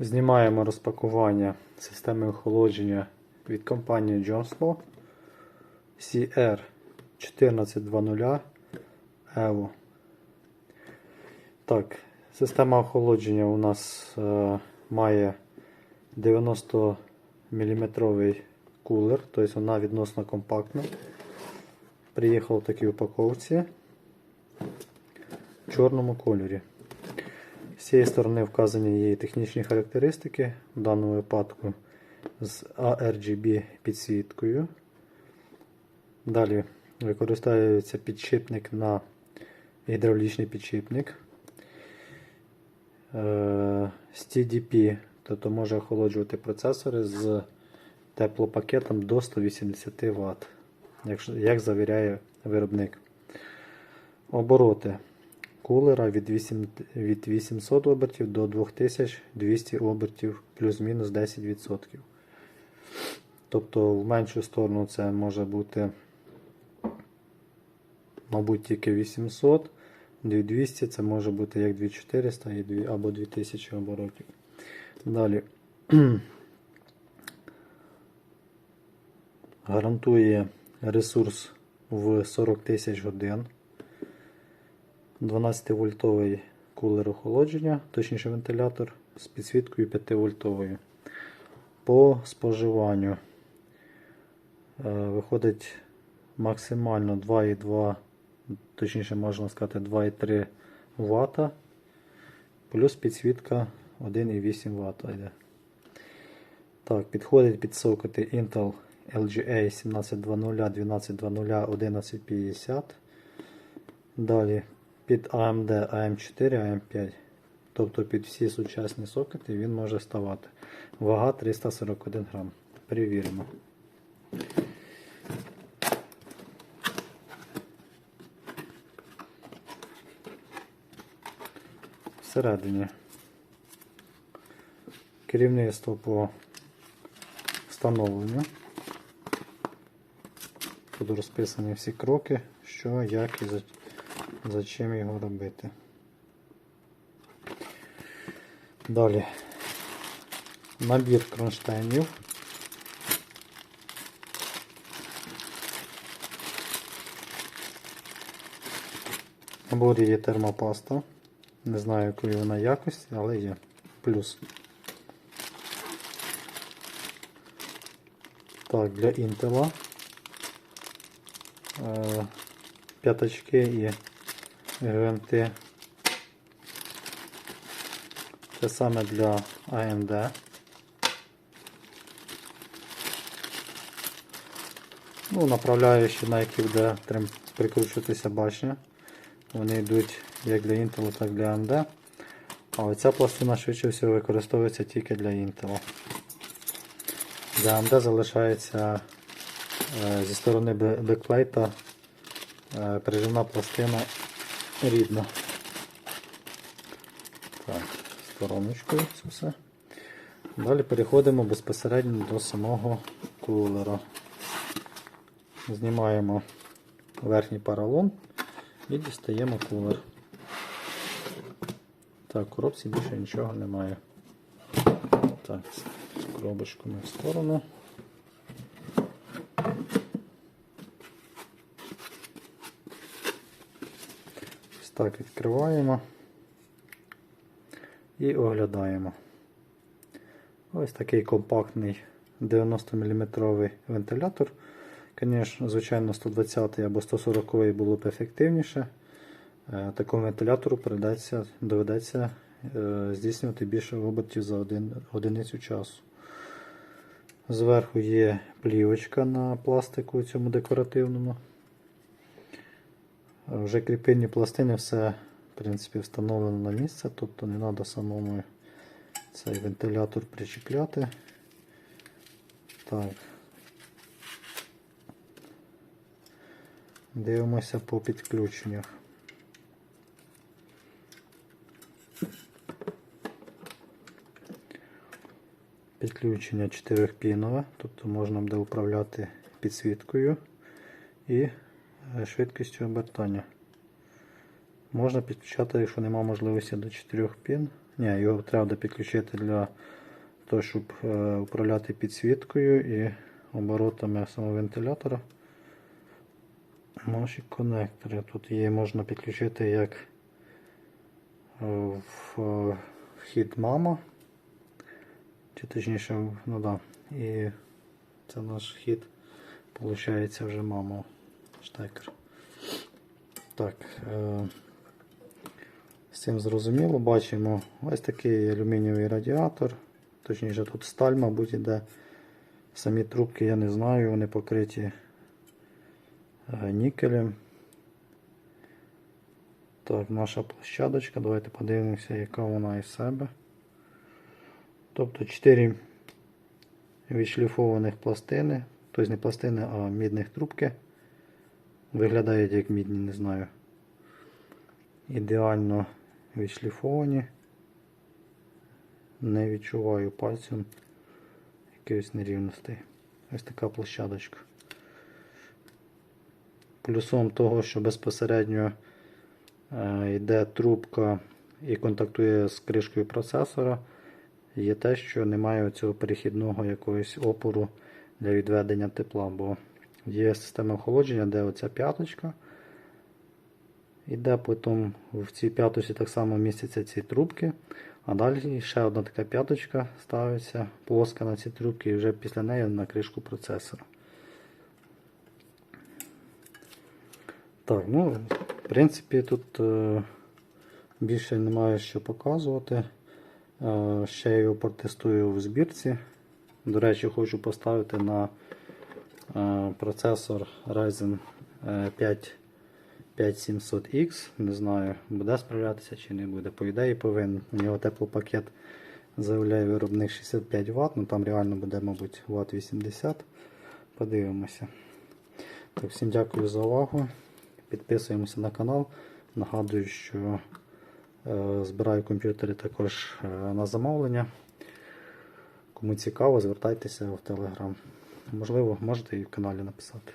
Знімаємо розпакування системи охолодження від компанії Johnslow CR 1420 EVO. Так, система охолодження у нас е, має 90 мм кулер, тобто вона відносно компактна. Приїхав в такій упаковці в чорному кольорі. З цієї сторони вказані її технічні характеристики, в даному випадку з ARGB підсвіткою. Далі використовується підшипник на гідравлічний підшипник. Е, З TDP, тобто може охолоджувати процесори з теплопакетом до 180 Вт, як завіряє виробник. Обороти кулера від, 8, від 800 обертів до 2200 обертів плюс-мінус 10%. Тобто в меншу сторону це може бути, мабуть, тільки 800, 2200 це може бути як 2400 або 2000 оборотів. Далі. Гарантує ресурс в 40 тисяч годин. 12-вольтовий кулер охолодження, точніше вентилятор з підсвіткою 5-вольтовою. По споживанню е, виходить максимально 2,2, точніше можна сказати 2,3 Вт, плюс підсвітка 1,8 Вт йде. Так, підходить під сокети Intel LGA 1720, 1220, 1150. Далі під AMD AM4, AM5. Тобто під всі сучасні сокети він може ставати. Вага 341 грам. Перевіримо. Всередині керівництво по встановленню. Тут розписані всі кроки, що, як і за, за чим його робити. Далі набір кронштейнів. Наборі є термопаста. Не знаю, якої вона якості, але є. Плюс. Так, для інтела. Е, П'ятачки і ГМТ. Це саме для AMD. Ну, направляючи, на які буде прикручуватися башня. Вони йдуть як для Intel, так і для AMD. А оця пластина швидше всього використовується тільки для Intel. Для AMD залишається е, зі сторони бекплейта е, прижимна пластина рідна. Так, стороночкою це все. Далі переходимо безпосередньо до самого кулера. Знімаємо верхній поролон і дістаємо кулер. Так, в коробці більше нічого немає. Так, коробочку ми в сторону. Так відкриваємо і оглядаємо. Ось такий компактний 90 мм вентилятор. Звісно, звичайно, 120 або 140 було б ефективніше. Е, Такому вентилятору доведеться е, здійснювати більше обертів за один, одиницю часу. Зверху є плівочка на пластику цьому декоративному. Вже кріпильні пластини все в принципі, встановлено на місце, тобто не треба самому цей вентилятор причіпляти. Так. Дивимося по підключеннях. Підключення 4-пінове, тобто можна буде управляти підсвіткою і швидкістю обертання. Можна підключати, якщо немає можливості до 4 пін, Ні, його треба підключити для того, щоб е, управляти підсвіткою і оборотами самого вентилятора. Наші конектори. Тут є, можна підключити як е, в е, вхід мама. Чи точніше, ну да. І це наш вхід. Получається вже мама штекер. Так. Е, з цим зрозуміло, бачимо ось такий алюмінієвий радіатор. Точніше, тут сталь, мабуть, іде. Самі трубки я не знаю, вони покриті е, нікелем. Так, наша площадочка. Давайте подивимося, яка вона із себе. Тобто 4 відшліфованих пластини, тобто не пластини, а мідних трубки. Виглядають як мідні, не знаю. Ідеально відшліфовані. Не відчуваю пальцем якихось нерівностей. Ось така площадочка. Плюсом того, що безпосередньо е, йде трубка і контактує з кришкою процесора, є те, що немає цього перехідного якогось опору для відведення тепла, бо є система охолодження, де оця п'яточка. Іде потім в цій п'яточці так само містяться ці трубки. А далі ще одна така п'яточка ставиться плоска на ці трубки і вже після неї на кришку процесора. Так, ну, в принципі, тут е, більше немає що показувати. Е, ще я його протестую в збірці. До речі, хочу поставити на процесор Ryzen е, 5 5700X. Не знаю, буде справлятися чи не буде. По ідеї повинен. У нього теплопакет заявляє виробник 65 Вт, ну там реально буде, мабуть, Вт 80. Подивимося. Так, всім дякую за увагу. Підписуємося на канал. Нагадую, що е, збираю комп'ютери також е, на замовлення. Кому цікаво, звертайтеся в Telegram. Можливо, можете і в каналі написати.